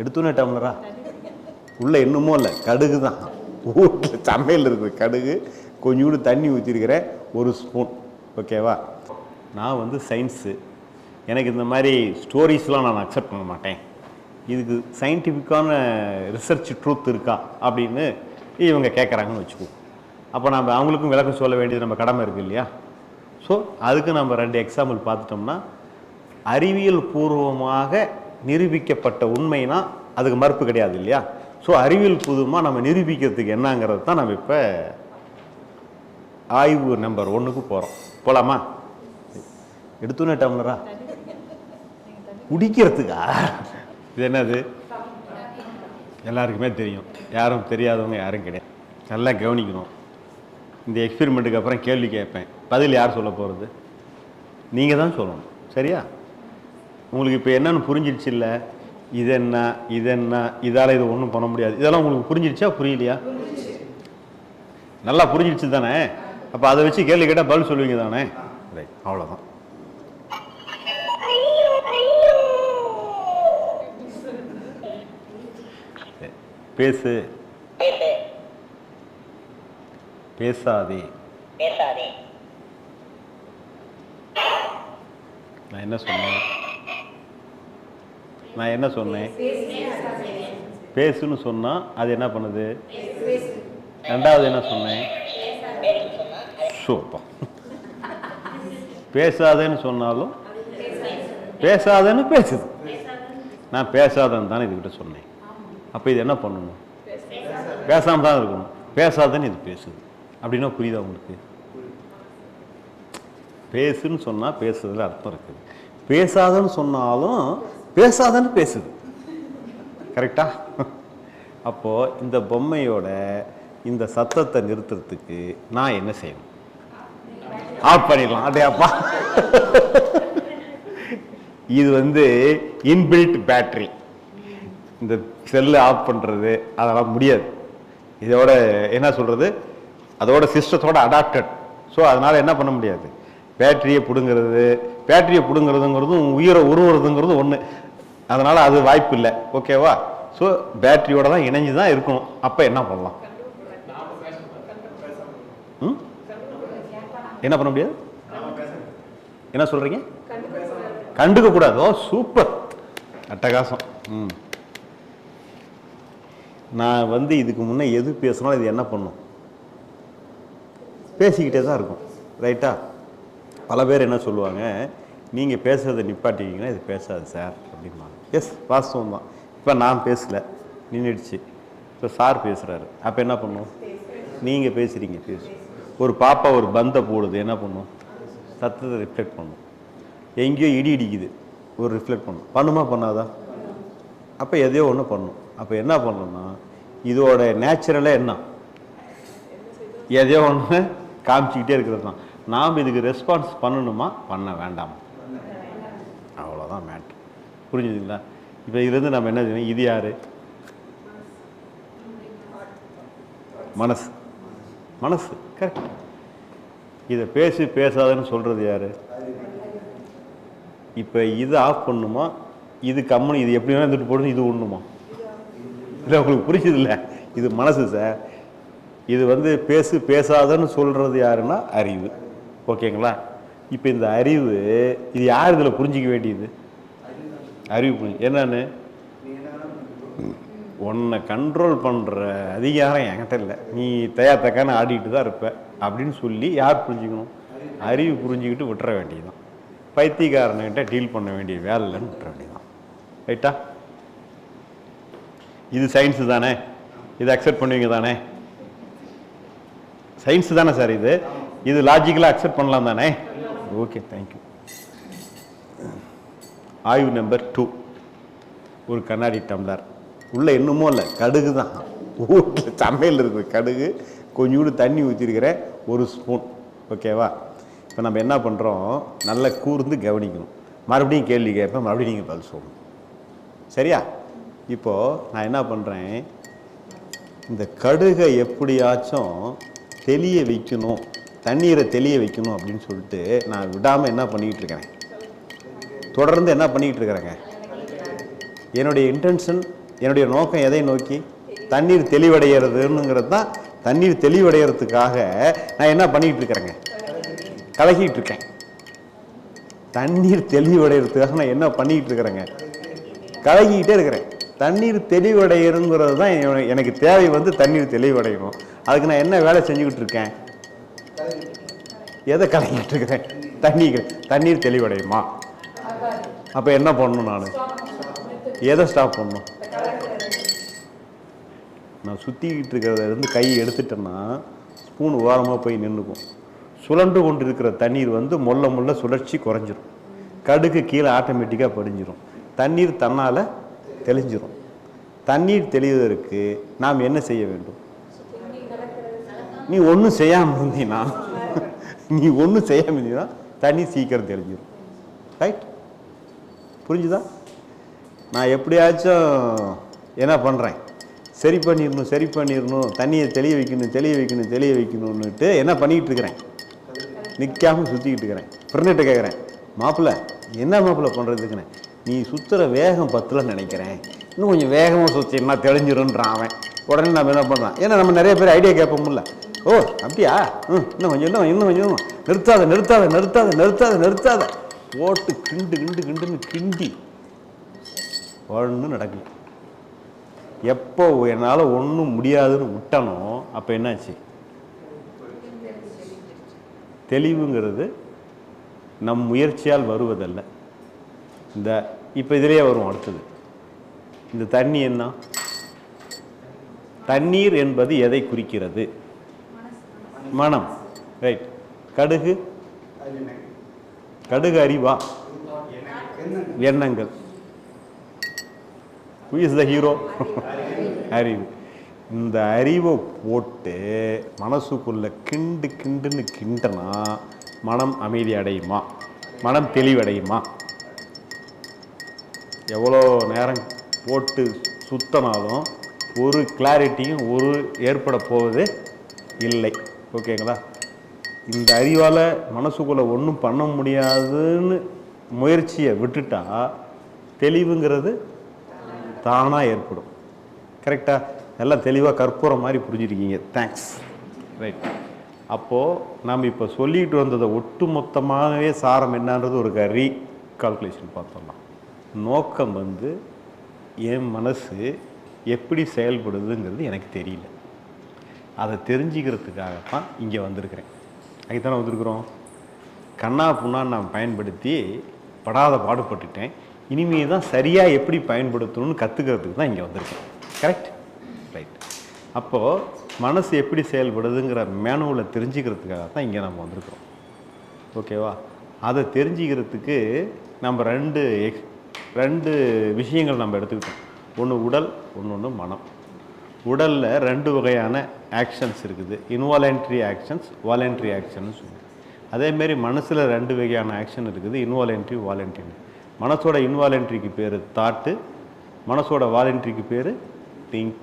எடுத்துனே டம்ளரா? உள்ளே இன்னமும் இல்லை கடுகு தான். வீட்டில் சமையல் இருக்குது கடுகு கொஞ்சோண்டு தண்ணி ஊற்றிருக்கிறேன் ஒரு ஸ்பூன் ஓகேவா நான் வந்து சயின்ஸு எனக்கு இந்த மாதிரி ஸ்டோரிஸ்லாம் நான் அக்செப்ட் பண்ண மாட்டேன். இதுக்கு சயின்டிஃபிக்கான ரிசர்ச் ட்ரூத் இருக்கா அப்படின்னு இவங்க கேட்குறாங்கன்னு வச்சுக்கோ. அப்போ நம்ம அவங்களுக்கும் விளக்கம் சொல்ல வேண்டியது நம்ம கடமை இருக்குது இல்லையா? ஸோ அதுக்கு நம்ம ரெண்டு எக்ஸாம்பிள் பார்த்துட்டோம்னா அறிவியல் பூர்வமாக நிரூபிக்கப்பட்ட உண்மைனா அதுக்கு மறுப்பு கிடையாது இல்லையா? ஸோ அறிவியல் பூர்வமாக நம்ம நிரூபிக்கிறதுக்கு என்னங்கிறது தான் நம்ம இப்போ ஆய்வு நம்பர் ஒன்றுக்கு போகிறோம் போகலாமா எடுத்துனே டம்ளரா? குடிக்கிறதுக்கா? இது என்னது? எல்லாருக்குமே தெரியும். யாரும் தெரியாதவங்க யாரும் கிடையாது. நல்லா கவனிக்கணும். இந்த எக்ஸ்பெரிமெண்ட்டுக்கு அப்புறம் கேள்வி கேட்பேன். பதில் யார் சொல்ல போகிறது நீங்கள் தான் சொல்லணும். சரியா? உங்களுக்கு இப்போ என்னன்னு புரிஞ்சிருச்சு இல்லை இது என்ன இது என்ன இதால் இது ஒன்றும் பண்ண முடியாது. இதெல்லாம் உங்களுக்கு புரிஞ்சிருச்சா புரியலையா? நல்லா புரிஞ்சிருச்சு தானே அப்போ அதை வச்சு கேள்வி கேட்டால் பதில் சொல்லுவீங்க தானே ரைட் அவ்வளோதான். பேசு பேசு. பேசாதே. பேசாதே. நான் என்ன சொன்னேன்? நான் என்ன சொன்னேன்? பேசுன்னு சொன்னால் அது என்ன பண்ணுது? ரெண்டாவது என்ன சொன்னேன்? சூப்பர் பேசாதேன்னு சொன்னாலும் பேசாதேன்னு பேசுது. நான் பேசாதேன்னு தானே இதுக்கிட்ட சொன்னேன். அப்போ இது என்ன பண்ணணும்? பேசாமல் தான் இருக்கணும். பேசாதேன்னு இது பேசுது. அப்படின்னா புரியுதா உங்களுக்கு? பேசுன்னு சொன்னால் பேசுறதுல அர்த்தம் இருக்குது. பேசாதன்னு சொன்னாலும் பேசாதன்னு பேசுது. கரெக்டா அப்போது இந்த பொம்மையோட இந்த சத்தத்தை நிறுத்துறதுக்கு நான் என்ன செய்யணும்? ஆஃப் பண்ணிடலாம். அடே அப்பா. இது வந்து இன்பில்ட் பேட்டரி இந்த செல்லு ஆஃப் பண்ணுறது அதெல்லாம் முடியாது. இதோட என்ன சொல்கிறது அதோட சிஸ்டத்தோட அடாப்டட் ஸோ அதனால் என்ன பண்ண முடியாது? பேட்டரியை பிடுங்கிறது பேட்டரியை பிடுங்கிறதுங்கிறதும் உயிரை உருவுறதுங்கிறதும் ஒன்று அதனால் அது வாய்ப்பு இல்லை ஓகேவா ஸோ பேட்டரியோட தான் இணைஞ்சு தான் இருக்கணும். அப்போ என்ன பண்ணலாம்? ம்? என்ன பண்ண முடியாது? என்ன சொல்கிறீங்க கண்டுக்க கூடாதோ. சூப்பர் அட்டகாசம். ம். நான் வந்து இதுக்கு முன்னே எது பேசினாலும் இது என்ன பண்ணும்? பேசிக்கிட்டே தான் இருக்கும். ரைட்டா பல பேர் என்ன சொல்லுவாங்க நீங்கள் பேசுகிறத நிப்பாட்டிக்கிங்கன்னா இது பேசாது சார் அப்படிம்பாங்க. எஸ் வாஸ்தவம் தான். இப்போ நான் பேசலை நின்றுடுச்சு இப்போ சார் பேசுகிறாரு அப்போ என்ன பண்ணும்? நீங்கள் பேசுகிறீங்க பேசு. ஒரு பாப்பா ஒரு பந்தை போடுது என்ன பண்ணும்? சத்தத்தை ரிஃப்ளெக்ட் பண்ணும். எங்கேயோ இடி இடிக்குது ஒரு ரிஃப்ளெக்ட் பண்ணும். பண்ணுமா பண்ணாதா? அப்போ எதையோ ஒன்று பண்ணும். அப்போ என்ன பண்ணணும்னா இதோட நேச்சுரலே என்ன? எதையோ ஒன்று காமிச்சிக்கிட்டே இருக்கிறது தான். நாம் இதுக்கு ரெஸ்பான்ஸ் பண்ணணுமா? பண்ண வேண்டாமா? அவ்வளோதான் மேட்ரு புரிஞ்சுதுங்களா? இப்போ இதுலேருந்து நம்ம என்ன செய்யணும்? இது யார்? மனசு. மனசு கரெக்ட் இதை பேசி பேசாதன்னு சொல்கிறது யார்? இப்போ இது ஆஃப் பண்ணுமா? இது கம்முன்னு இது எப்படி வேணால் இருந்துட்டு போடணும் இது ஒண்ணுமா இல்லை உங்களுக்கு புரியுது இல்லை இது மனசு சார் இது வந்து பேசு பேசாதன்னு சொல்கிறது யாருன்னா அறிவு. ஓகேங்களா? இப்போ இந்த அறிவு இது யார் இதில் புரிஞ்சிக்க வேண்டியது? அறிவு புரிஞ்சு என்னன்னு? உன்னை கண்ட்ரோல் பண்ணுற அதிகாரம் என்கிட்ட இல்லை. நீ தயா தக்கான ஆடிட்டு தான் இருப்ப. அப்படின்னு சொல்லி யார் புரிஞ்சுக்கணும்? அறிவு புரிஞ்சுக்கிட்டு விட்டுற வேண்டியதுதான். பைத்தியக்காரன்கிட்ட டீல் பண்ண வேண்டிய வேலை இல்லைன்னு விட்டுற வேண்டியதுதான். ரைட்டா இது சயின்ஸு தானே? இதை அக்செப்ட் பண்ணுவீங்க தானே? சயின்ஸ் தானே சார் இது? இது லாஜிக்கலாக அக்செப்ட் பண்ணலாம் தானே? ஓகே தேங்க்யூ ஆய்வு நம்பர் டூ ஒரு கண்ணாடி டம்ளர். உள்ளே இன்னமும் இல்லை கடுகு தான். வீட்டில் சமையல் இருக்குது கடுகு. கொஞ்சோண்டு தண்ணி ஊற்றிருக்கிறேன் ஒரு ஸ்பூன் ஓகேவா இப்போ நம்ம என்ன பண்ணுறோம் நல்லா கூர்ந்து கவனிக்கணும். மறுபடியும் கேள்வி கேட்பேன் மறுபடியும் நீங்கள் பதில் சொல்லணும். சரியா? இப்போது நான் என்ன பண்ணுறேன் இந்த கடுகை எப்படியாச்சும் தெளிய வைக்கணும். தண்ணீரை தெளிய வைக்கணும் அப்படின்னு சொல்லிட்டு நான் விடாமல் என்ன பண்ணிக்கிட்டு இருக்கிறேன் தொடர்ந்து என்ன பண்ணிக்கிட்டு இருக்கிறேங்க? என்னுடைய இன்டென்ஷன் என்னுடைய நோக்கம் எதை நோக்கி? தண்ணீர் தெளிவடைகிறதுங்கிறது தான் தண்ணீர் தெளிவடைகிறதுக்காக நான் என்ன பண்ணிக்கிட்டு இருக்கிறேங்க? கலகிட்டு இருக்கேன். தண்ணீர் தெளிவடைகிறதுக்காக நான் என்ன பண்ணிக்கிட்டு இருக்கிறேங்க? கலகிக்கிட்டே இருக்கிறேன். தண்ணீர் தெளிவடையணுங்கிறது தான் எனக்கு தேவை வந்து தண்ணீர் தெளிவடையணும். அதுக்கு நான் என்ன வேலை செஞ்சுக்கிட்டு இருக்கேன்? எதை கலங்கிட்டு இருக்கிறேன் தண்ணீர் தண்ணீர் தெளிவடையுமா? அப்போ என்ன பண்ணணும் நான்? எதை ஸ்டாப் பண்ணணும்? நான் சுற்றிக்கிட்டு இருக்கிறத இருந்து கை எடுத்துட்டேன்னா ஸ்பூன் ஓரமாக போய் நின்றுக்கும் சுழன்று கொண்டு இருக்கிற தண்ணீர் வந்து மொல்ல மொல்ல சுழற்சி குறைஞ்சிரும். கடுகு கீழே ஆட்டோமேட்டிக்காக படிஞ்சிரும். தண்ணீர் தன்னால் தெளிஞ்சிரும். தண்ணீர் தெளிவதற்கு நாம் என்ன செய்ய வேண்டும்? நீ ஒன்றும் செய்யாமல் இருந்தீன்னா நீ ஒன்றும் செய்யாமல் இருந்தீங்கன்னா தண்ணி சீக்கிரம் தெரிஞ்சிடும் ரைட் புரிஞ்சுதா? நான் எப்படியாச்சும் என்ன பண்ணுறேன் சரி பண்ணிடணும் சரி பண்ணிடணும் தண்ணியை தெளிய வைக்கணும் தெளிய வைக்கணும் தெளிய வைக்கணும்னுட்டு என்ன பண்ணிக்கிட்டு இருக்கிறேன்? நிற்காம சுற்றிக்கிட்டு இருக்கிறேன். ஃப்ரெண்ட்கிட்ட கேட்குறேன் மாப்பிள்ளை என்ன மாப்பிள்ளை பண்ணுறதுக்குன்னு நீ சுற்றுற வேகம் பத்தில் நினைக்கிறேன். இன்னும் கொஞ்சம் வேகமாக சுற்றினா தெளிஞ்சிருன்றான் அவன். உடனே நம்ம என்ன பண்ணுறான் ஏன்னா நம்ம நிறைய பேர் ஐடியா கேட்போம்ல. ஓ அப்படியா? ம் இன்னும் கொஞ்சம் இன்னும் இன்னும் கொஞ்சம். நிறுத்தாத நிறுத்தாத நிறுத்தாத நிறுத்தாத நிறுத்தாத. போட்டு கிண்டு கிண்டு கிண்டுன்னு கிண்டி ஒன்றும் நடக்கல எப்போ என்னால் ஒன்றும் முடியாதுன்னு விட்டனோ அப்போ என்னாச்சு? தெளிவுங்கிறது நம் முயற்சியால் வருவதல்ல. இந்த இப்போ இதிலேயே வரும் அடுத்தது. இந்த தண்ணி என்ன? தண்ணீர் என்பது எதை குறிக்கிறது? மனம். ரைட் கடுகு. கடுகு அறிவா எண்ணங்கள். ஹூ இஸ் த ஹீரோ அறிவு. இந்த அறிவை போட்டு மனசுக்குள்ளே கிண்டு கிண்டுன்னு கிண்டனா மனம் அமைதி அடையுமா? மனம் தெளிவடையுமா? எவ்வளோ நேரம் போட்டு சுத்தனாலும் ஒரு கிளாரிட்டியும் ஒரு ஏற்பட போவது இல்லை. ஓகேங்களா? இந்த அறிவால் மனசுக்குள்ளே ஒன்றும் பண்ண முடியாதுன்னு முயற்சியை விட்டுட்டா தெளிவுங்கிறது தானாக ஏற்படும். கரெக்டாக நல்லா தெளிவாக கற்பூரம் மாதிரி புரிஞ்சிருக்கீங்க. தேங்க்ஸ் ரைட் அப்போது நாம் இப்போ சொல்லிட்டு வந்ததை ஒட்டு மொத்தமாகவே சாரம் என்னன்றது ஒரு ரீ கால்குலேஷன் பார்த்தோம்னா. நோக்கம் வந்து என் மனசு எப்படி செயல்படுதுங்கிறது எனக்கு தெரியல. அதை தெரிஞ்சுக்கிறதுக்காகத்தான் இங்கே வந்திருக்கிறேன். அதுக்குத்தானே வந்திருக்கிறோம்? கண்ணா புண்ணா நான் பயன்படுத்தி படாத பாடுபட்டுட்டேன். இனிமே தான் சரியாக எப்படி பயன்படுத்தணும்னு கற்றுக்கிறதுக்கு தான் இங்கே வந்திருக்கேன். கரெக்ட் ரைட் அப்போது மனசு எப்படி செயல்படுதுங்கிற மேனுவலை தெரிஞ்சுக்கிறதுக்காக தான் இங்கே நம்ம வந்திருக்கிறோம். ஓகேவா அதை தெரிஞ்சுக்கிறதுக்கு நம்ம ரெண்டு எக்ஸ் ரெண்டு விஷயங்கள் நம்ம எடுத்துக்கிட்டோம். ஒன்று உடல் ஒன்று ஒன்று மனம். உடலில் ரெண்டு வகையான ஆக்ஷன்ஸ் இருக்குது. இன்வாலண்ட்ரி ஆக்ஷன்ஸ் வாலண்ட்ரி ஆக்ஷன்னு சொல்லுவோம். அதேமாரி மனசில் ரெண்டு வகையான ஆக்ஷன் இருக்குது. இன்வாலண்ட்ரி வாலண்ட்ரி மனசோட இன்வாலண்ட்ரிக்கு பேர் தாட்டு மனசோட வாலண்ட்ரிக்கு பேர் திங்கிங்